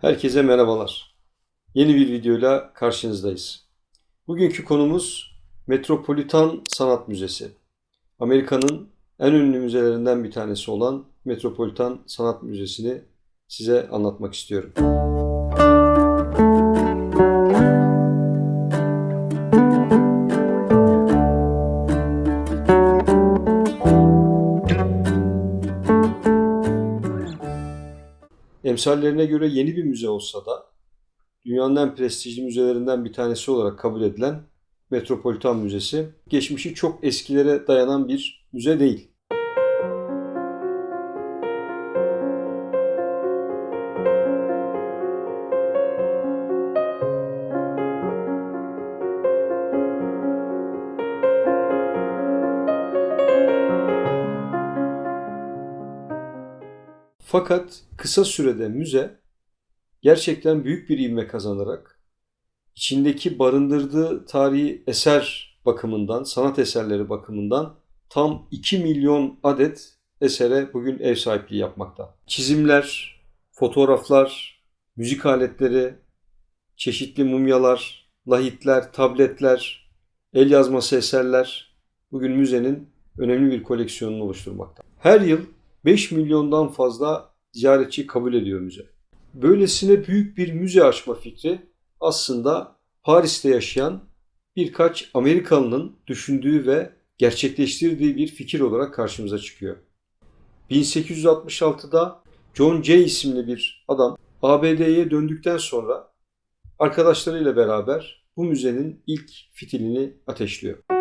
Herkese merhabalar. Yeni bir videoyla karşınızdayız. Bugünkü konumuz Metropolitan Sanat Müzesi. Amerika'nın en ünlü müzelerinden bir tanesi olan Metropolitan Sanat Müzesi'ni size anlatmak istiyorum. Emsallerine göre yeni bir müze olsa da dünyanın en prestijli müzelerinden bir tanesi olarak kabul edilen Metropolitan Müzesi geçmişi çok eskilere dayanan bir müze değil. Fakat kısa sürede müze gerçekten büyük bir ivme kazanarak içindeki barındırdığı tarihi eser bakımından, sanat eserleri bakımından tam 2 milyon adet esere bugün ev sahipliği yapmakta. Çizimler, fotoğraflar, müzik aletleri, çeşitli mumyalar, lahitler, tabletler, el yazması eserler bugün müzenin önemli bir koleksiyonunu oluşturmakta. Her yıl 5 milyondan fazla ziyaretçi kabul ediyor müze. Böylesine büyük bir müze açma fikri aslında Paris'te yaşayan birkaç Amerikalının düşündüğü ve gerçekleştirdiği bir fikir olarak karşımıza çıkıyor. 1866'da John Jay isimli bir adam ABD'ye döndükten sonra arkadaşlarıyla beraber bu müzenin ilk fitilini ateşliyor.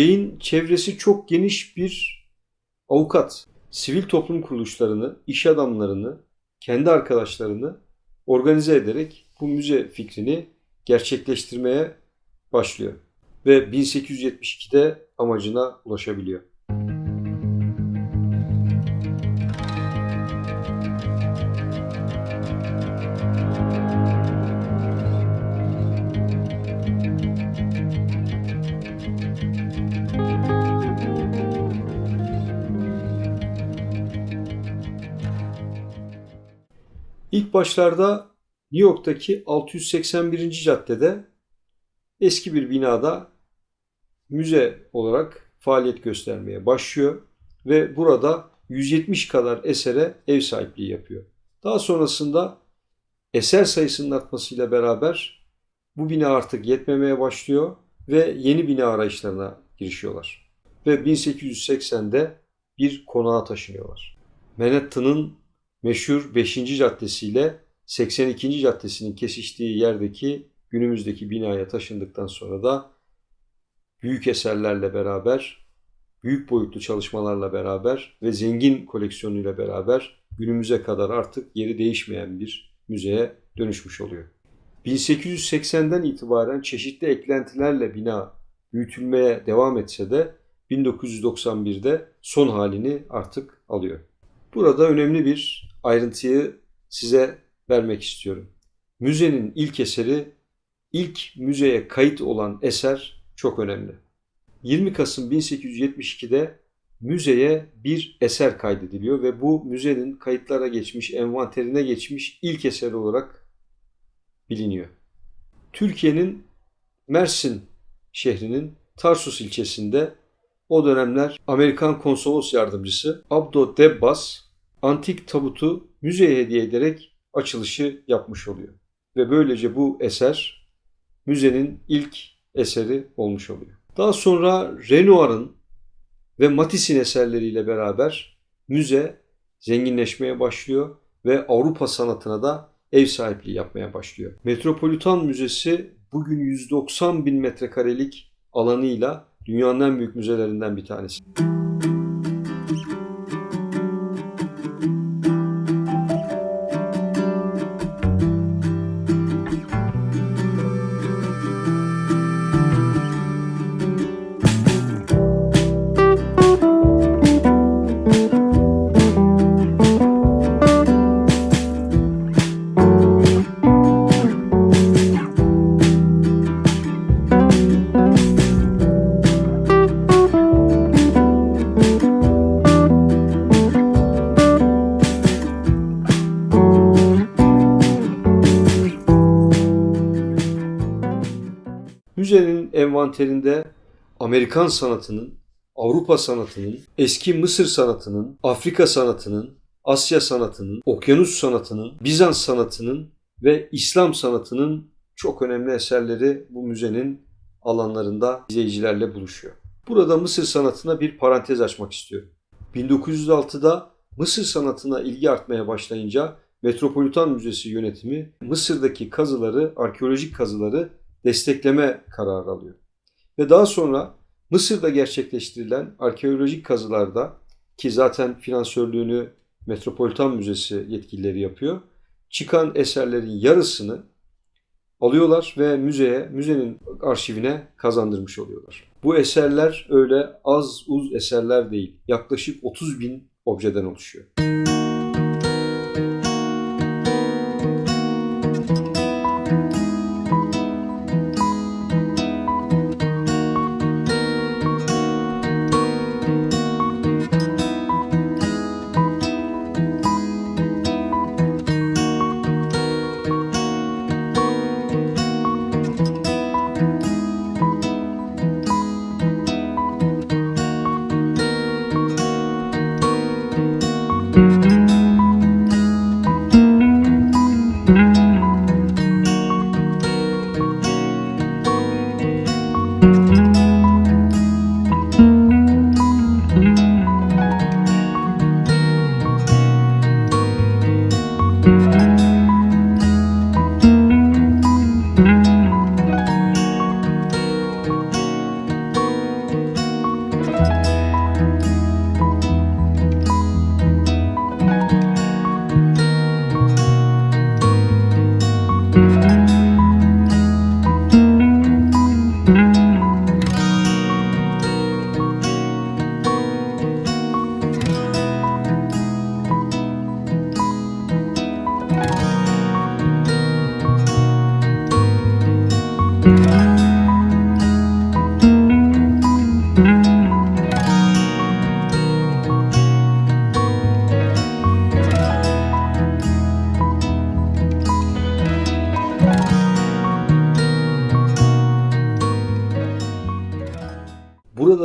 Jay'in çevresi çok geniş bir avukat. Sivil toplum kuruluşlarını, iş adamlarını, kendi arkadaşlarını organize ederek bu müze fikrini gerçekleştirmeye başlıyor. Ve 1872'de amacına ulaşabiliyor. İlk başlarda New York'taki 681. caddede eski bir binada müze olarak faaliyet göstermeye başlıyor ve burada 170 kadar esere ev sahipliği yapıyor. Daha sonrasında eser sayısının artmasıyla beraber bu bina artık yetmemeye başlıyor ve yeni bina arayışlarına girişiyorlar. Ve 1880'de bir konağa taşınıyorlar. Manhattan'ın meşhur 5. caddesi ile 82. caddesinin kesiştiği yerdeki günümüzdeki binaya taşındıktan sonra da büyük eserlerle beraber, büyük boyutlu çalışmalarla beraber ve zengin koleksiyonuyla beraber günümüze kadar artık yeri değişmeyen bir müzeye dönüşmüş oluyor. 1880'den itibaren çeşitli eklentilerle bina büyütülmeye devam etse de 1991'de son halini artık alıyor. Burada önemli bir ayrıntıyı size vermek istiyorum. Müzenin ilk eseri, ilk müzeye kayıt olan eser çok önemli. 20 Kasım 1872'de müzeye bir eser kaydediliyor ve bu müzenin kayıtlara geçmiş, envanterine geçmiş ilk eser olarak biliniyor. Türkiye'nin Mersin şehrinin Tarsus ilçesinde o dönemler Amerikan konsolos yardımcısı Abdo Debbas antik tabutu müzeye hediye ederek açılışı yapmış oluyor. Ve böylece bu eser müzenin ilk eseri olmuş oluyor. Daha sonra Renoir'ın ve Matisse'in eserleriyle beraber müze zenginleşmeye başlıyor ve Avrupa sanatına da ev sahipliği yapmaya başlıyor. Metropolitan Müzesi bugün 190 bin metrekarelik alanıyla dünyanın en büyük müzelerinden bir tanesi. Envanterinde Amerikan sanatının, Avrupa sanatının, eski Mısır sanatının, Afrika sanatının, Asya sanatının, Okyanus sanatının, Bizans sanatının ve İslam sanatının çok önemli eserleri bu müzenin alanlarında izleyicilerle buluşuyor. Burada Mısır sanatına bir parantez açmak istiyorum. 1906'da Mısır sanatına ilgi artmaya başlayınca Metropolitan Müzesi yönetimi Mısır'daki kazıları, arkeolojik kazıları destekleme kararı alıyor. Ve daha sonra Mısır'da gerçekleştirilen arkeolojik kazılarda ki zaten finansörlüğünü Metropolitan Müzesi yetkilileri yapıyor. Çıkan eserlerin yarısını alıyorlar ve müzeye, müzenin arşivine kazandırmış oluyorlar. Bu eserler öyle az uz eserler değil. Yaklaşık 30 bin objeden oluşuyor.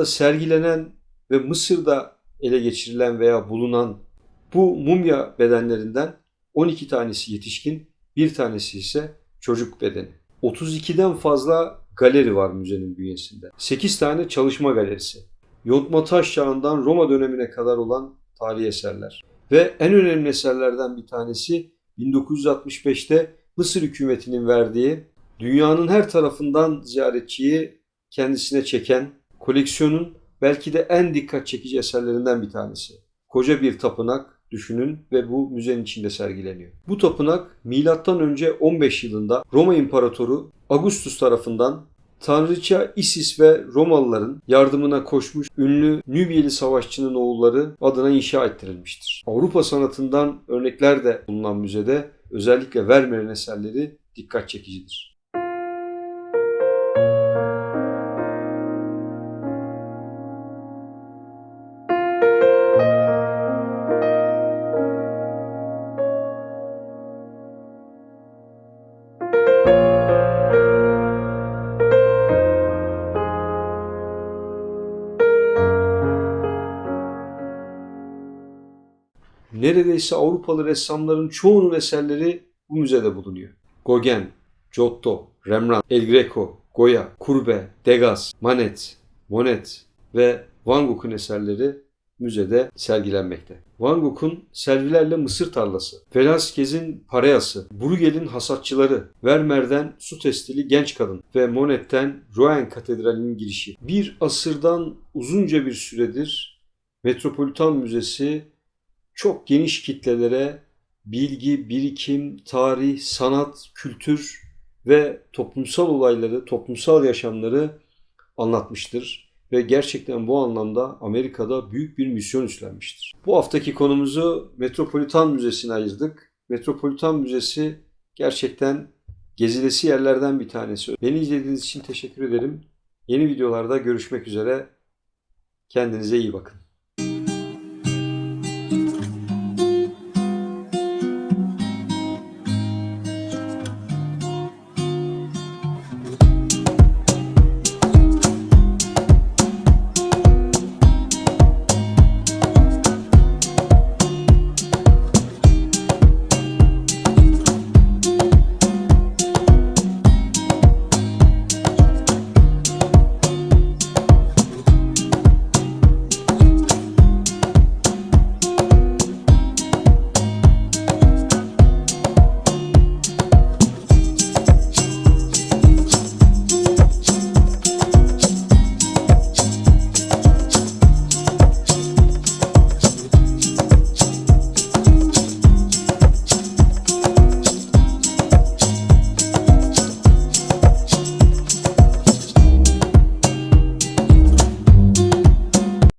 Sergilenen ve Mısır'da ele geçirilen veya bulunan bu mumya bedenlerinden 12 tanesi yetişkin, bir tanesi ise çocuk bedeni. 32'den fazla galeri var müzenin bünyesinde. 8 tane çalışma galerisi. Yontma taş çağından Roma dönemine kadar olan tarihi eserler. Ve en önemli eserlerden bir tanesi 1965'te Mısır hükümetinin verdiği dünyanın her tarafından ziyaretçiyi kendisine çeken koleksiyonun belki de en dikkat çekici eserlerinden bir tanesi. Koca bir tapınak düşünün ve bu müzenin içinde sergileniyor. Bu tapınak önce 15 yılında Roma İmparatoru Augustus tarafından Tanrıça Isis ve Romalıların yardımına koşmuş ünlü Nübiyeli savaşçının oğulları adına inşa ettirilmiştir. Avrupa sanatından örnekler de bulunan müzede özellikle Vermeer'in eserleri dikkat çekicidir. Neredeyse Avrupalı ressamların çoğunun eserleri bu müzede bulunuyor. Gauguin, Giotto, Rembrandt, El Greco, Goya, Courbet, Degas, Manet, Monet ve Van Gogh'un eserleri müzede sergilenmekte. Van Gogh'un Servilerle Mısır Tarlası, Velázquez'in Pareyası, Bruegel'in Hasatçıları, Vermeer'den Su Testili Genç Kadın ve Monet'ten Rouen Katedrali'nin girişi. Bir asırdan uzunca bir süredir Metropolitan Müzesi çok geniş kitlelere bilgi, birikim, tarih, sanat, kültür ve toplumsal olayları, toplumsal yaşamları anlatmıştır ve gerçekten bu anlamda Amerika'da büyük bir misyon üstlenmiştir. Bu haftaki konumuzu Metropolitan Müzesi'ne ayırdık. Metropolitan Müzesi gerçekten gezilesi yerlerden bir tanesi. Beni izlediğiniz için teşekkür ederim. Yeni videolarda görüşmek üzere. Kendinize iyi bakın.